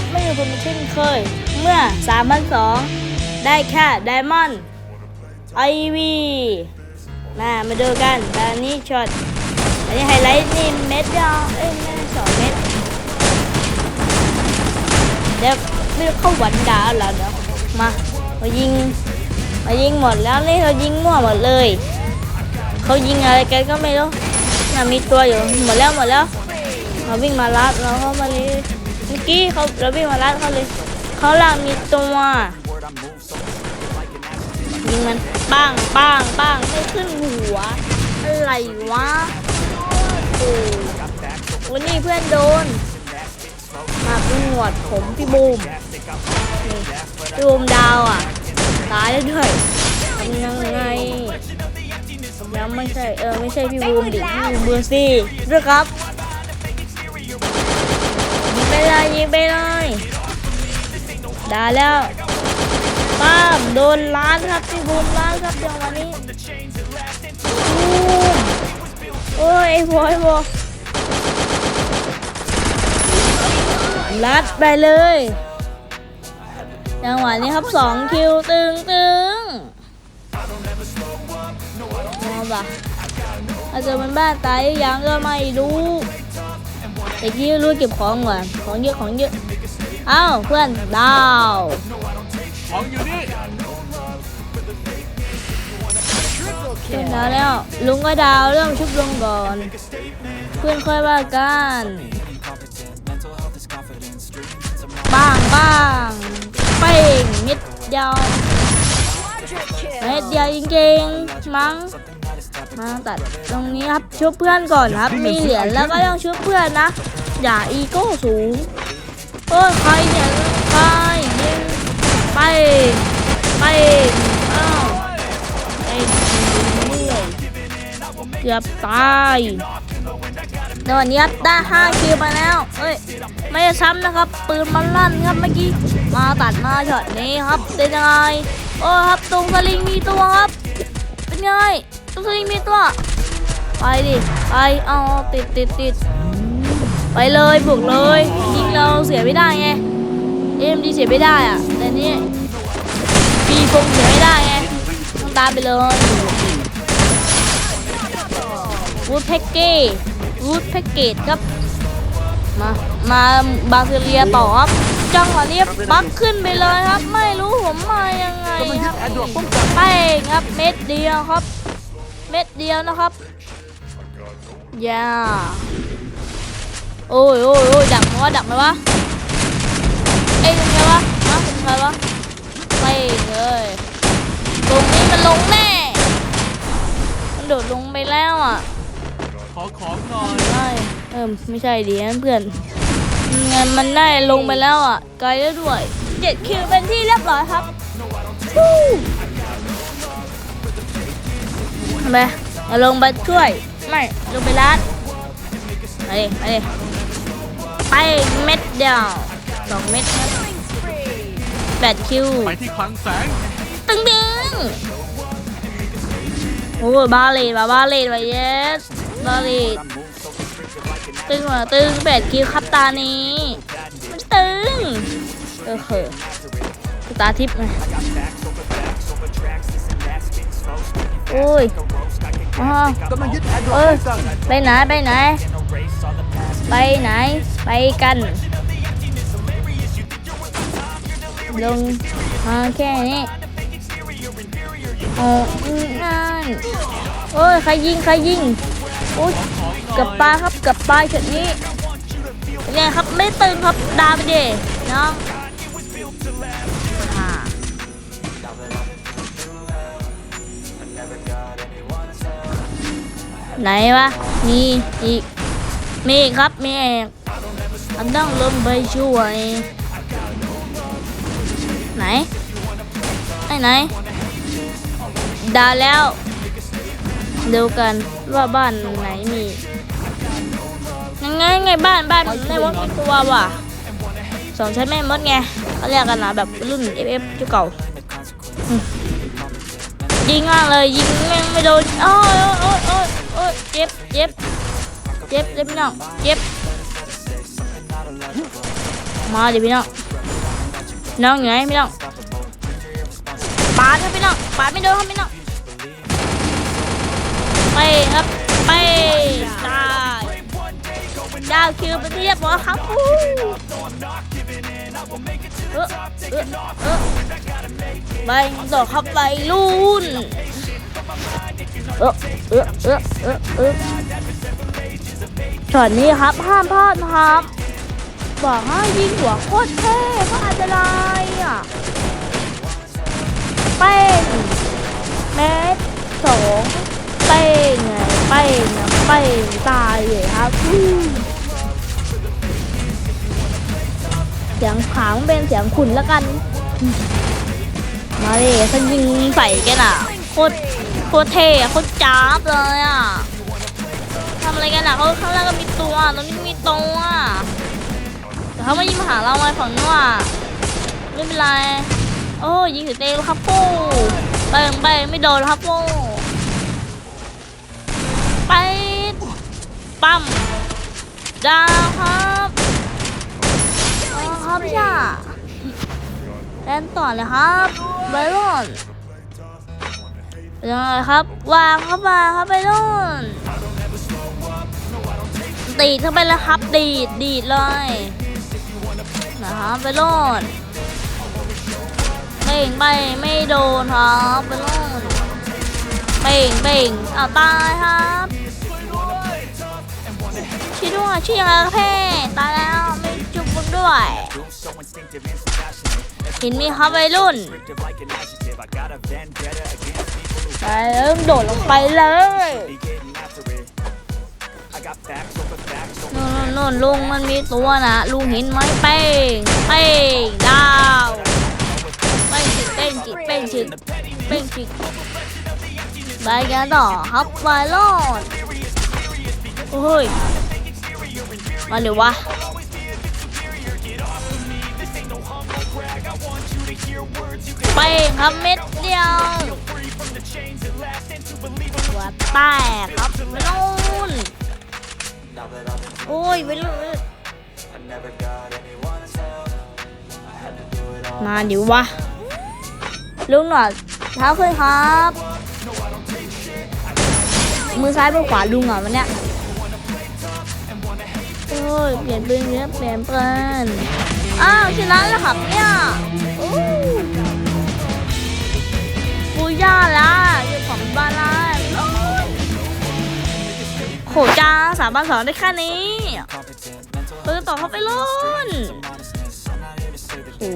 ครับไม่อยู่มเช่นเคย เมื่อ3,002ได้แค่ไดมอนด์ไอวีมามาดูกันตอนนี้ช็อตอันนี้ไฮไลท์นี่เม็ดเดียวเอ้ยไม่ได้สองเม็ดเดี๋ยวไม่รู้เข้าหวันดาแล้วเดี๋ยวมามายิงมายิงหมดแล้วนี่เรายิงมั่วหมดเลยเขายิงอะไรกันก็ไม่รู้น่ามีตัวอยู่หมดแล้วหมดแล้วเขาวิ่งมาลัดแล้วเขามาเลย เมื่อกี้เขาเราวิ่งมาลัดเขาเลยเขาหลังมีตัวยิงมันปังปังปังไม่ขึ้นหัว อะไรวะโอ้วันนี้เพื่อนโดน มาเป็นหวดผมพี่บูมพี่บูมดาวอะตายแล้วด้วยทำยังไงยังไม่ใช่เออไม่ใช่พี่บูมดิพี่บูมเบอร์ซี่ด้วยครับ ไปเลยยิงไปเลยได้แล้วป้ามโดนล้านครับพี่บูมล้านครับจังหวะนี้บูมโอ้ยไอ้โวไอ้โวลัดไปเลยจังหวะนี้ครับสองคิวตึงตึงมองปะอาจจะมันบ้านตายยังก็ไม่รู้ ไอ้ที่รู้เก็บของก่อนของเยอะของเยอะเอ้าเพื่อนดาวของอยู่นี่เพื่อนดาวแล้วลุงก็ดาวเริ่มชุบลงก่อน เพื่อนค่อยว่ากันบ้างบ้างเป้งเม็ดเดียวเม็ดเดียวจริงๆมั้ง มาตัดตรงนี้ครับชุบเพื่อนก่อนครับ มีเหรียญแล้วก็ต้องชุบเพื่อนนะ อย่าอีโก้สูงโอ้ยใครเนี่ยใครยิงไป ไปอ้าวไอ้เมื่อยเกือบตายในวันนี้ได้5คิวมาแล้วเอ้ยไม่ได้ซ้ำนะครับ ปืนมันลั่นครับเมื่อกี้มาตัดมาช็อตนี้ครับเป็นยังไงโอ้ครับตรงสลิงมีตัวครับ เป็นไง ตรงสลิงมีตัว ไปดิ ไป เอาติดติดติดไปเลยบุกเลยยิงเราเสียไม่ได้ไงเอ็มดีเสียไม่ได้อะแต่นี่ปีฟงเสียไม่ได้ไงต้องตามไปเลยวูดแพ็กเกจวูดแพ็กเกจครับ มา มาบาซิเลียต่อครับจังหวะนี้บักขึ้นไปเลยครับ ไม่รู้ผมมายังไงกำลังคยึรัดบแอร์ดรอปป้องกันไปครับเม็ดเดียวครับ เม็ดเดียวนะครับอย่าโอ้ยโอ้ยโอ้ยดักไหมวะดักไหมวะเอ้ยเป็นไงวะฮะเป็นใครวะไปเลยลงนี้มันลงแน่มันโดดลงไปแล้วอะขอของหน่อยไม่เออไม่ใช่ดินั่นเพื่อนงานมันได้ลงไปแล้วอะไกลแล้วด้วยเจ็ดคิวเป็นที่เรียบร้อยครับวู้ทำ ไมเอาลงไปช่วย ไม่ ลงไปร้านไปดิไปดิไปเม็ดเดียวสองเม็ดครับแปดคิวไปที่คลังแสงตึงตึงโอ้ยบาเลตมาบาเลตมาเยสบาเลตตึงมาตึงแปดคิวครับตานี้มันตึงเออเหอะตาทิพย์ไงโอุ้ยอ๋อกำลังยึดแอร์ดรอปเออป้องไปไหนไปไหน ไปไหน ไปกัน ลงมาแค่นี้โอ้ง่ายโอ้ยใครยิงใครยิงโอ้ยกับปลาครับกับปลาเฉดนี้เป็นไงครับไม่ตึงครับดาไปดิน้อง ไหนวะมีอีกมีอีกครับมีอีกอันต้องลงไปช่วย ไหนไหนไหนดาแล้วเดูกันว่าบ้านไหนมียังไงไงบ้านบ้านในมดมีตัวว่ะสองชั้นแม่มดไงเขาเรียกกันนะแบบรุ่น FF เจ้าเก่ายิงมากเลยยิงแม่งไม่โดนโอ้ยโอ้ยโอ้ย อเจ็บเจ็บเจ็บเจ็บพี่น้องเจ็บมาเดี๋ยวพี่น้องน้องอยู่ไหนพี่น้องปาดครับพี่น้องปาดไม่โดนครับพี่น้องไปครับไปได้ดาวคิวเป็นที่เรียบร้อยครับอู้เออเออเออไปต่อครับไปรุ่น เออเออเออเออเออช็อตนี้ครับห้ามพลาดนะครับบอกให้ยิงหัวโคตรเท่ก็อันตรายอะเป้งเมตรสองเป้งไงเป้งนะเป้งตายเลยครับเสียงขางเป็นเสียงขุนแล้วกัน มาดิฉันยิงใส่แกน่ะ ตรโคตรเท่อะโคตรจ้าบเลยอะทำอะไรกันอะเขาข้างล่างก็มีตัวตรงนี้ก็มีตัวแต่เขาไม่ยิงมาหาเราไงฝั่งนู้นอะไม่เป็นไรโอ้ยิงถึงเตะครับปูไปไปไม่โดนครับปูไปปั๊มดาวครับครับพี่ชาเล่นต่อเลยครับไปรุ่น ยังไงครับ วางเข้ามาครับไปรุ่นตีดเข้าไปแล้วครับ ดีดดีดเลยนะครับไปโลดเป่งไปไม่โดนครับไปโลดเป่งเป่งเอาตายครับช่วยด้วยช่วยยังไงครับเพ่ตายแล้วไม่จุบมึงด้วย เห็นมีครับวัยรุ่นไปเริ่มโดดลงไปเลยนู่นนู่นลุงมันมีตัวนะลุงเห็นไหมเป้งเป้งดาวเป้งจิกเป้งจิกเป้งจิกเป้งจิกไปกันต่อครับไวรอดโอ้ยมาเดี๋ยววะ เป้งครับเม็ดเดียวหัวแตกครับไม่นู่นโอ้ยไปเลยมาเดี๋ยววะลุงหนอดเท้าขึ้นครับ มือซ้ายมือขวาลุงเหรอวันเนี้ยโอ้ยเปลี่ยนปืนเยอะเปลี่ยนปืนอ้าวชนะแล้วครับเนี่ยาสามบ้านสองได้แค่นี้ปืนต่อเข้าไปลุ้นโอ้